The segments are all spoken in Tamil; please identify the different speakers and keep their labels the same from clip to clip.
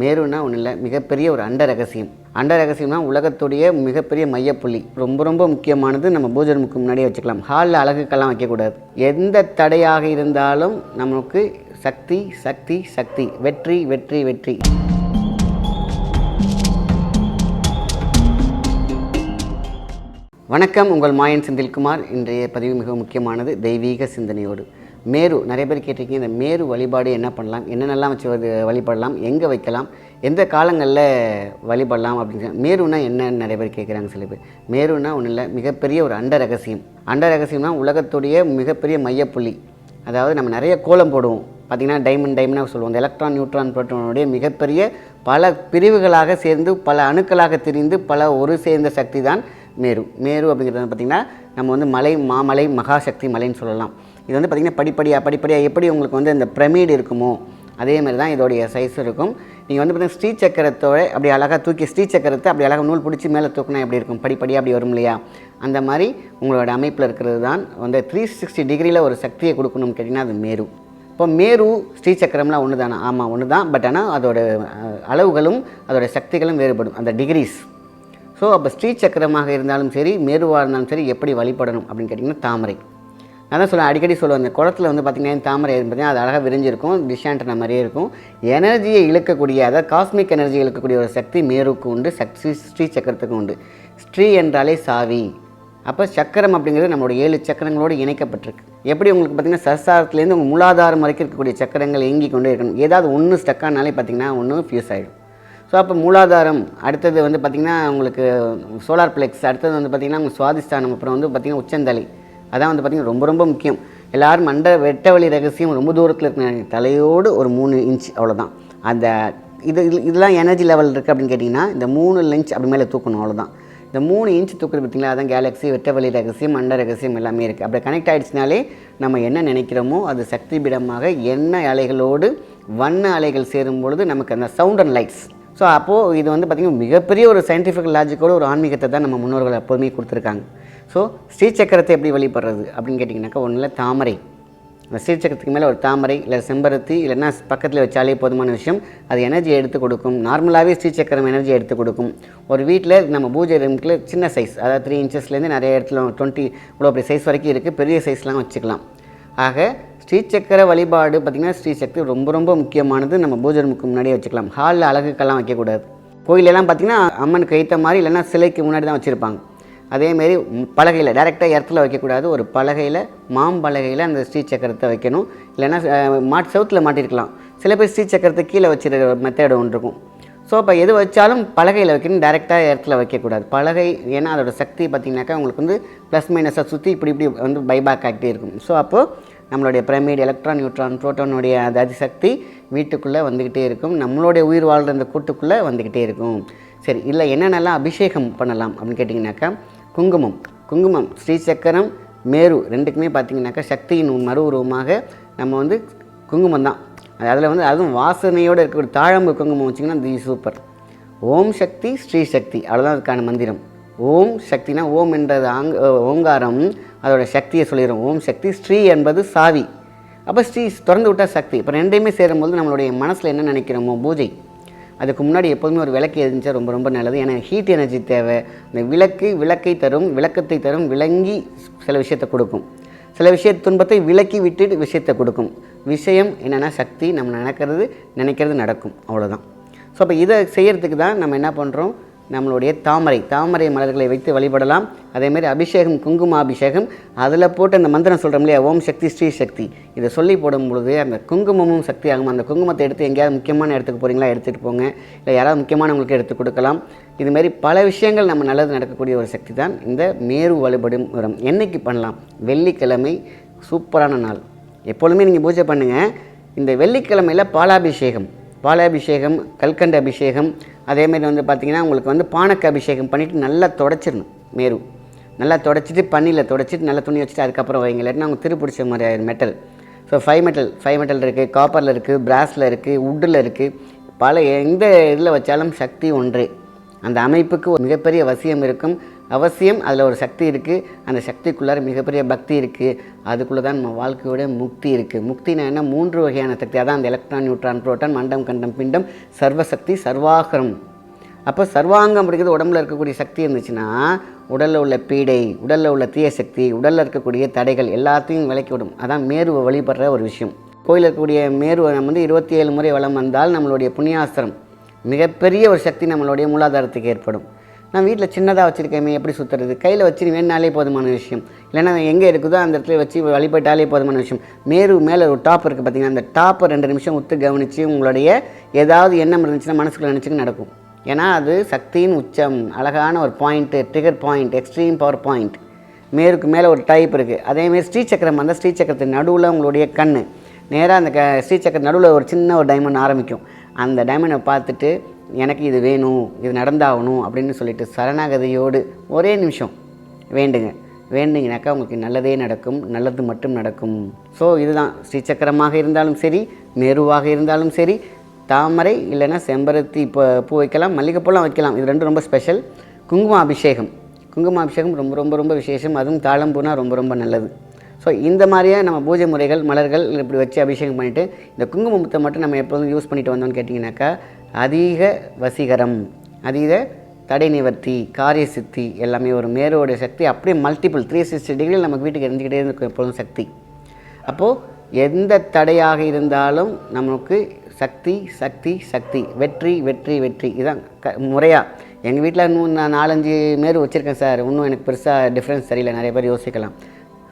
Speaker 1: மேருன்னா ஒன்றும் இல்லை மிகப்பெரிய ஒரு அண்ட ரகசியம். அண்ட ரகசியம்னா உலகத்துடைய மிகப்பெரிய மையப்புள்ளி. ரொம்ப ரொம்ப முக்கியமானது நம்ம பூஜனமுக்கு முன்னாடியே வச்சுக்கலாம். ஹாலில் அழகுக்கெல்லாம் வைக்கக்கூடாது. எந்த தடையாக இருந்தாலும் நமக்கு சக்தி சக்தி சக்தி. வெற்றி வெற்றி வெற்றி. வணக்கம் உங்கள் மாயன் செந்தில்குமார். இன்றைய பதிவு மிக முக்கியமானது தெய்வீக சிந்தனையோடு. மேரு நிறைய பேர் கேட்டிருக்கீங்க இந்த மேரு வழிபாடு என்ன பண்ணலாம் என்னென்னலாம் வச்சு வழிபடலாம் எங்கே வைக்கலாம் எந்த காலங்களில் வழிபடலாம் அப்படின்னு மேருனா என்னன்னு நிறைய பேர் கேட்குறாங்க சில பேர். மேருனா ஒன்றும் இல்லை மிகப்பெரிய ஒரு அண்ட ரகசியம். அண்ட ரகசியம்னா உலகத்துடைய மிகப்பெரிய மையப்புள்ளி. அதாவது நம்ம நிறைய கோலம் போடுவோம். பார்த்திங்கன்னா டைமண்ட் டைமண்டாக சொல்லுவோம் இந்த எலக்ட்ரான் நியூட்ரான் புரோட்டோனுடைய மிகப்பெரிய பல பிரிவுகளாக சேர்ந்து பல அணுக்களாக திரிந்து பல ஒரு சேர்ந்த சக்தி தான் மேரு. மேரு அப்படிங்கிறது பார்த்திங்கன்னா நம்ம வந்து மலை மாமலை மகாசக்தி மலைன்னு சொல்லலாம். இது வந்து பார்த்திங்கன்னா படிப்படியாக படிப்படியாக எப்படி உங்களுக்கு வந்து இந்த பிரமிடு இருக்குமோ அதே மாதிரி தான் இதோடைய சைஸ் இருக்கும். நீங்கள் வந்து பார்த்தீங்கன்னா ஸ்ரீ சக்கரத்தோட அப்படி அழகாக தூக்கி ஸ்ரீ சக்கரத்தை அப்படி அழகாக நூல் பிடிச்சி மேலே தூக்கினா எப்படி இருக்கும்? படிப்படியாக அப்படி வரும் இல்லையா? அந்த மாதிரி உங்களோட அமைப்பில் இருக்கிறது தான் வந்து த்ரீ சிக்ஸ்டி டிகிரியில் ஒரு சக்தியை கொடுக்கணும்னு கேட்டிங்கன்னா அது மேரு. இப்போ மேரு ஸ்ரீ சக்கரம்லாம் ஒன்று தானே? ஆமாம் ஒன்று தான். பட் ஆனால் அதோட அளவுகளும் அதோட சக்திகளும் வேறுபடும். அந்த டிகிரிஸ் ஸோ அப்போ ஸ்ரீ சக்கரமாக இருந்தாலும் சரி மேருவாக இருந்தாலும் சரி எப்படி வழிபடணும் அப்படின்னு கேட்டிங்கன்னா தாமரை. நான் தான் சொல்லுவேன் அடிக்கடி சொல்லுவேன் அந்த குளத்தில் வந்து பார்த்திங்கன்னா தாமரை பார்த்தீங்கன்னா அது அழகாக விரிஞ்சிருக்கும் டிஷாண்டன மாதிரியே இருக்கும். எனர்ஜியை இழுக்கக்கூடிய அதாவது காஸ்மிக் எனர்ஜி இழுக்கக்கூடிய ஒரு சக்தி மேருக்கு உண்டு சக்தி ஸ்ரீ சக்கரத்துக்கு உண்டு. ஸ்ரீ என்றாலே சாவி. அப்போ சக்கரம் அப்படிங்கிறது நம்மளோட ஏழு சக்கரங்களோடு இணைக்கப்பட்டிருக்கு. எப்படி உங்களுக்கு பார்த்தீங்கன்னா சசாரத்துலேருந்து உங்கள் மூலாதாரம் வரைக்கும் இருக்கக்கூடிய சக்கரங்கள் இயங்கி கொண்டே இருக்கணும். ஏதாவது ஒன்று ஸ்டக்கானாலே பார்த்திங்கன்னா ஒன்று ஃபியூஸ் ஆகிடும் ஸோ அப்போ மூலாதாரம் அடுத்தது வந்து பார்த்திங்கன்னா உங்களுக்கு சோலார் பிளெக்ஸ் அடுத்தது வந்து பார்த்திங்கன்னா உங்கள் சுவாதிஷ்டானம் அப்புறம் வந்து பார்த்திங்கன்னா உச்சந்தலை. அதான் வந்து பார்த்திங்கன்னா ரொம்ப ரொம்ப முக்கியம். எல்லோரும் மண்ட வெட்ட வழி ரகசியம் ரொம்ப தூரத்தில் இருக்கிற தலையோடு ஒரு மூணு இன்ச் அவ்வளோதான் அந்த இது இதெல்லாம் எனர்ஜி லெவல் இருக்குது அப்படின்னு கேட்டிங்கன்னா இந்த மூணு லென்ச் அப்படி மேலே தூக்கணும் அவ்வளோதான் இந்த மூணு இன்ச் தூக்குறது பார்த்தீங்களா அதான் கேலக்ஸி வெட்டவெளி ரகசியம் மண்ட ரகசியம் எல்லாமே இருக்குது அப்படி கனெக்ட் ஆகிடுச்சினாலே நம்ம என்ன நினைக்கிறோமோ அது சக்தி பீடமாக எண்ணெய் அலைகளோடு வண்ண அலைகள் சேரும் பொழுது நமக்கு அந்த சவுண்ட் அண்ட் லைட்ஸ் ஸோ அப்போது இது வந்து பார்த்திங்கன்னா மிகப்பெரிய ஒரு சயின்டிஃபிக் லாஜிக்கோட ஒரு ஆன்மீகத்தை தான் நம்ம முன்னோர்கள் எப்போதுமே கொடுத்துருக்காங்க. ஸோ ஸ்ரீசக்கரத்தை எப்படி வழிபடுறது அப்படின்னு கேட்டிங்கனாக்கா ஒன்றில் தாமரை. அந்த ஸ்ரீசக்கரத்துக்கு மேலே ஒரு தாமரை இல்லை செம்பருத்தி இல்லைன்னா பக்கத்தில் வச்சாலே போதுமான விஷயம். அது எனர்ஜி எடுத்து கொடுக்கும். நார்மலாகவே ஸ்ரீசக்கரம் எனர்ஜி எடுத்து கொடுக்கும். ஒரு வீட்டில் நம்ம பூஜை ரூமுக்குள்ள சின்ன சைஸ் அதாவது த்ரீ இன்ச்சஸ்லேருந்து நிறைய இடத்துல டுவெண்ட்டி இவ்வளோ பெரிய சைஸ் வரைக்கும் இருக்குது பெரிய சைஸ்லாம் வச்சுக்கலாம். ஆக ஸ்ரீசக்கர வழிபாடு பார்த்திங்கன்னா ஸ்ரீசக்தி ரொம்ப ரொம்ப முக்கியமானது நம்ம பூஜை ரூமுக்கு முன்னாடியே வச்சுக்கலாம். ஹாலில் அழகுக்கெல்லாம் வைக்கக்கூடாது. கோயிலெல்லாம் பார்த்திங்கன்னா அம்மனுக்கு ஏற்ற மாதிரி இல்லைன்னா சிலைக்கு முன்னாடி தான் வச்சுருப்பாங்க. அதேமாரி பலகையில் டேரெக்டாக இடத்துல வைக்கக்கூடாது. ஒரு பலகையில் மாம்பலகையில் அந்த ஸ்ரீ சக்கரத்தை வைக்கணும். இல்லைன்னா மாட் செவுத்தில் மாட்டிருக்கலாம். சில பேர் ஸ்ரீ சக்கரத்தை கீழே வச்சிருக்கிற மெத்தேடு ஒன்று இருக்கும். ஸோ இப்போ எது வச்சாலும் பலகையில் வைக்கணும் டேரெக்டாக இடத்துல வைக்கக்கூடாது. பலகை ஏன்னா அதோட சக்தி பார்த்திங்கனாக்கா உங்களுக்கு வந்து ப்ளஸ் மைனஸை சுற்றி இப்படி இப்படி வந்து பைபேக் ஆகிட்டே இருக்கும். ஸோ அப்போது நம்மளுடைய பிரமிட் எலக்ட்ரான் நியூட்ரான் ப்ரோட்டானுடைய அந்த அதிசக்தி வீட்டுக்குள்ளே வந்துக்கிட்டே இருக்கும். நம்மளுடைய உயிர் வாழ்கிற அந்த கூட்டுக்குள்ளே வந்துக்கிட்டே இருக்கும். சரி இல்லை என்னென்னலாம் அபிஷேகம் பண்ணலாம் அப்படின்னு கேட்டிங்கனாக்கா குங்குமம். குங்குமம் ஸ்ரீசக்கரம் மேரு ரெண்டுக்குமே பார்த்தீங்கன்னாக்கா சக்தியின் மறு உருவமாக நம்ம வந்து குங்குமம் தான். அதில் வந்து அதுவும் வாசனையோடு இருக்கக்கூடிய தாழம்பு குங்குமம் வச்சிங்கன்னா தி சூப்பர் ஓம் சக்தி ஸ்ரீ சக்தி அவ்வளோதான் அதுக்கான மந்திரம். ஓம் சக்தினா ஓம் என்றது ஆங் ஓங்காரம். அதோட சக்தியை சொல்லிடும் ஓம் சக்தி ஸ்ரீ என்பது சாவி. அப்போ ஸ்ரீ திறந்து விட்டால் சக்தி. இப்போ ரெண்டையுமே சேரும்போது நம்மளுடைய மனசில் என்ன நினைக்கிறோமோ? பூஜை. அதுக்கு முன்னாடி எப்போதுமே ஒரு விளக்கு எரிஞ்சால் ரொம்ப ரொம்ப நல்லது. ஏன்னா ஹீட் எனர்ஜி தேவை. இந்த விளக்கு விளக்கை தரும் விளக்கத்தை தரும் விளங்கி சில விஷயத்தை கொடுக்கும். சில விஷய துன்பத்தை விலக்கி விட்டுட்டு விஷயத்தை கொடுக்கும். விஷயம் என்னென்னா சக்தி நம்ம நினைக்கிறது நினைக்கிறது நடக்கும். அவ்வளோதான் ஸோ அப்போ இதை செய்கிறதுக்கு தான் நம்ம என்ன பண்ணுறோம் நம்மளுடைய தாமரை தாமரை மலர்களை வைத்து வழிபடலாம். அதேமாதிரி அபிஷேகம் குங்கும அபிஷேகம் அதில் போட்டு அந்த மந்திரம் சொல்கிறோம் இல்லையா? ஓம் சக்தி ஸ்ரீ சக்தி. இதை சொல்லி போடும் பொழுது அந்த குங்குமமும் சக்தி ஆகும் அந்த குங்குமத்தை எடுத்து எங்கேயாவது முக்கியமான இடத்துக்கு போகிறீங்களா எடுத்துகிட்டு போங்க. இல்லை யாராவது முக்கியமானவங்களுக்கு எடுத்து கொடுக்கலாம். இதுமாரி பல விஷயங்கள் நம்ம நல்லது நடக்கக்கூடிய ஒரு சக்தி தான் இந்த மேரு வழிபடும் உரம். என்னைக்கு பண்ணலாம்? வெள்ளிக்கிழமை சூப்பரான நாள். எப்பொழுதுமே நீங்கள் பூஜை பண்ணுங்கள் இந்த வெள்ளிக்கிழமையில் பாலாபிஷேகம். பாலாபிஷேகம் கல்கண்ட அபிஷேகம் அதேமாதிரி வந்து பார்த்திங்கன்னா உங்களுக்கு வந்து பானக்க அபிஷேகம் பண்ணிவிட்டு நல்லா தொடச்சிடணும் மேரு. நல்லா தொடச்சிட்டு பன்னியில் தொடச்சிட்டு நல்லா துணி வச்சுட்டு அதுக்கப்புறம் வைங்க. இல்லாட்டினா அவங்க திருப்பிடிச்ச மாதிரி ஆயிரும் metal so five metal five metal இருக்குது காப்பரில் இருக்குது பிராஸில் இருக்குது வுட்டில் இருக்குது பல எந்த இதில் வச்சாலும் சக்தி ஒன்றே. அந்த அமைப்புக்கு ஒரு மிகப்பெரிய வசியம் இருக்கும். அவசியம் அதில் ஒரு சக்தி இருக்குது அந்த சக்திக்குள்ளார மிகப்பெரிய பக்தி இருக்குது அதுக்குள்ளே தான் நம்ம வாழ்க்கையோட முக்தி இருக்குது முக்தினா என்ன? மூன்று வகையான சக்தி. அதான் அந்த எலக்ட்ரான் நியூட்ரான் புரோட்டான் மண்டம் கண்டம் பிண்டம். சர்வசக்தி சர்வாகரம். அப்போ சர்வாங்கம் அப்படிங்கிறது உடம்புல இருக்கக்கூடிய சக்தி இருந்துச்சுன்னா உடலில் உள்ள பீடை உடலில் உள்ள தீய சக்தி உடலில் இருக்கக்கூடிய தடைகள் எல்லாத்தையும் விலக்கி விடும். அதான் மேருவை வழிபடுற ஒரு விஷயம். கோயிலில் இருக்கக்கூடிய மேருவை நம்ம வந்து இருபத்தி ஏழு முறை வளம் வந்தால் நம்மளுடைய புண்ணியாஸ்திரம் மிகப்பெரிய ஒரு சக்தி நம்மளுடைய மூலாதாரத்துக்கு ஏற்படும். நான் வீட்டில் சின்னதாக வச்சுருக்கேமே எப்படி சுற்றுறது கையில் வச்சு வேணாலே போதுமான விஷயம். இல்லைன்னா எங்கே இருக்குதோ அந்த இடத்துல வச்சு வழிபட்டாலே போதுமான விஷயம். மேரு மேலே ஒரு டாப் இருக்குது பார்த்தீங்கன்னா அந்த டாப்பை ரெண்டு நிமிஷம் ஒத்து கவனித்து உங்களுடைய ஏதாவது எண்ணம் இருந்துச்சுன்னா மனசுக்குள்ள நினச்சிக்கு நடக்கும். ஏன்னா அது சக்தியின் உச்சம். அழகான ஒரு point trigger point extreme power point மேருக்கு மேலே ஒரு டைப் இருக்குது அதேமாரி ஸ்ரீசக்கரம் அந்த ஸ்ரீசக்கரத்தின் நடுவில் உங்களுடைய கண் நேராக அந்த க ஸ்ரீசக்கர நடுவில் ஒரு சின்ன ஒரு டைமண்ட் ஆரம்பிக்கும். அந்த டைமண்டை பார்த்துட்டு எனக்கு இது வேணும் இது நடந்தாகணும் அப்படின்னு சொல்லிட்டு சரணாகதியோடு ஒரே நிமிஷம் வேண்டுங்க. வேண்டிங்கனாக்கா உங்களுக்கு நல்லதே நடக்கும் நல்லது மட்டும் நடக்கும். ஸோ இதுதான். ஸ்ரீசக்கரமாக இருந்தாலும் சரி மெருவாக இருந்தாலும் சரி தாமரை இல்லைன்னா செம்பருத்தி இப்போ பூ வைக்கலாம் மல்லிகைப்பூலாம் வைக்கலாம். இது ரெண்டும் ரொம்ப ஸ்பெஷல் குங்கும அபிஷேகம். குங்கும அபிஷேகம் ரொம்ப ரொம்ப ரொம்ப விசேஷம். அதுவும் தாளம்பூனா ரொம்ப ரொம்ப நல்லது. ஸோ இந்த மாதிரியே நம்ம பூஜை முறைகள் மலர்கள் இப்படி வச்சு அபிஷேகம் பண்ணிவிட்டு இந்த குங்குமத்தை மட்டும் நம்ம எப்போதும் யூஸ் பண்ணிட்டு வந்தோம்னு கேட்டிங்கனாக்கா அதிக வசீகரம் அதீத தடை நிவர்த்தி காரிய சித்தி எல்லாமே ஒரு மேரோடைய சக்தி. அப்படியே மல்டிபிள் த்ரீ சிக்ஸ்டி டிகிரியில் நமக்கு வீட்டுக்கு இருந்துக்கிட்டே இருக்கும் எப்பொழுதும் சக்தி. அப்போது எந்த தடையாக இருந்தாலும் நமக்கு சக்தி சக்தி சக்தி. வெற்றி வெற்றி வெற்றி. இதுதான் க முறையாக எங்கள் வீட்டில் இன்னும் நான் நாலஞ்சு மேரு வச்சுருக்கேன் சார். இன்னும் எனக்கு பெருசாக டிஃப்ரென்ஸ் தெரியல. நிறைய பேர் யோசிக்கலாம்.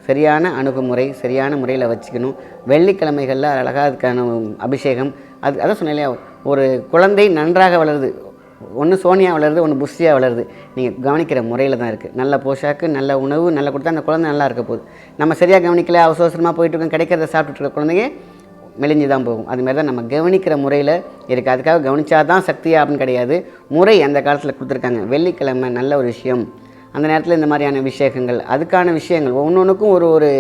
Speaker 1: சரியான அணுகுமுறை சரியான முறையில் வச்சுக்கணும். வெள்ளிக்கிழமைகளில் அழகாக அதுக்கான அபிஷேகம். அது அதான் சொன்னேன் இல்லையா? ஒரு குழந்தை நன்றாக வளருது. ஒன்று சோனியா வளருது ஒன்று புஷ்டியாக வளருது. நீங்கள் கவனிக்கிற முறையில் தான் இருக்குது நல்ல போஷாக்கு நல்ல உணவு நல்லா கொடுத்தா அந்த குழந்தை நல்லா இருக்க போகுது. நம்ம சரியாக கவனிக்கல அவசர அவசரமாக போயிட்டு இருக்கோம் கிடைக்கிறத சாப்பிட்டுட்டு இருக்க குழந்தைங்க மெலிஞ்சு தான் போகும். அதுமாரி தான் நம்ம கவனிக்கிற முறையில் இருக்குது அதுக்காக கவனித்தா தான் சக்தியா அப்படின்னு கிடையாது. முறை அந்த காலத்தில் கொடுத்துருக்காங்க. வெள்ளிக்கிழமை நல்ல ஒரு விஷயம். அந்த நேரத்தில் இந்த மாதிரியான விஷயங்கள் அதுக்கான விஷயங்கள் ஒவ்வொன்றுக்கும் ஒரு ஒரு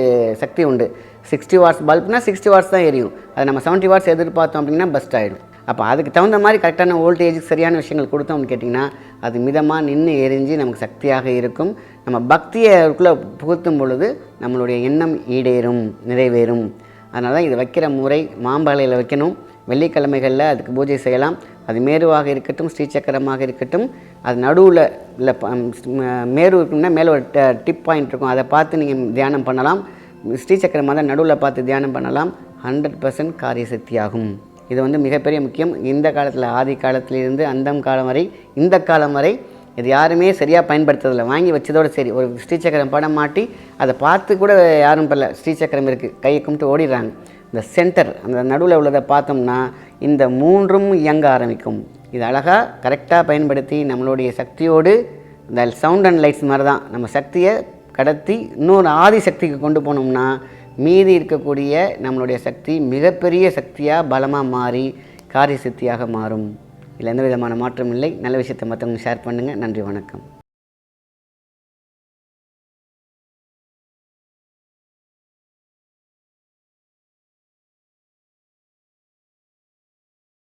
Speaker 1: சக்தி உண்டு. சிக்ஸ்டி வாட்ஸ் பல்ப்னால் சிக்ஸ்டி வாட்ஸ் தான் எரியும். அது நம்ம செவன்ட்டி வாட்ஸ் எதிர்பார்த்தோம் அப்படின்னா பெஸ்ட் ஆகிடும் அப்போ அதுக்கு தகுந்த மாதிரி கரெக்டான ஓல்டேஜுக்கு சரியான விஷயங்கள் கொடுத்தோம்னு கேட்டிங்கன்னா அது மிதமாக நின்று எரிஞ்சு நமக்கு சக்தியாக இருக்கும். நம்ம பக்தியைக்குள்ளே புகுத்தும் பொழுது நம்மளுடைய எண்ணம் ஈடேறும் நிறைவேறும். அதனால தான் இதை வைக்கிற முறை மாம்பழையில் வைக்கணும். வெள்ளிக்கிழமைகளில் அதுக்கு பூஜை செய்யலாம். அது மேருவாக இருக்கட்டும் ஸ்ரீசக்கரமாக இருக்கட்டும். அது நடுவில் இல்லை மேரு இருக்குன்னா மேலே ஒரு டிப் பாயிண்ட் இருக்கும். அதை பார்த்து நீங்கள் தியானம் பண்ணலாம். ஸ்ரீசக்கரமாக தான் நடுவில் பார்த்து தியானம் பண்ணலாம். ஹண்ட்ரட் பர்சன்ட் காரிய சக்தியாகும். இது வந்து மிகப்பெரிய முக்கியம். இந்த காலத்தில் ஆதி காலத்திலிருந்து அந்தம் காலம் வரை இந்த காலம் வரை இது யாருமே சரியாக பயன்படுத்துறதில்ல. வாங்கி வச்சதோடு சரி. ஒரு ஸ்ரீசக்கரம் படம் மாட்டி அதை பார்த்து கூட யாரும் பண்ணல ஸ்ரீசக்கரம் இருக்குது கையை கும்பிட்டு ஓடிடுறாங்க. இந்த சென்டர் அந்த நடுவில் உள்ளதை பார்த்தோம்னா இந்த மூன்றும் இயங்க ஆரம்பிக்கும். இது அழகாக கரெக்டாக பயன்படுத்தி நம்மளுடைய சக்தியோடு இந்த சவுண்ட் அண்ட் லைட்ஸ் மாதிரி தான் நம்ம சக்தியை கடத்தி இன்னொரு ஆதி சக்திக்கு கொண்டு போனோம்னா மீதி இருக்கக்கூடிய நம்மளுடைய சக்தி மிகப்பெரிய சக்தியாக பலமாக மாறி காரிய சக்தியாக மாறும். இதில் எந்த விதமான மாற்றம் இல்லை. நல்ல விஷயத்தை மற்றவங்க ஷேர் பண்ணுங்கள் நன்றி வணக்கம்.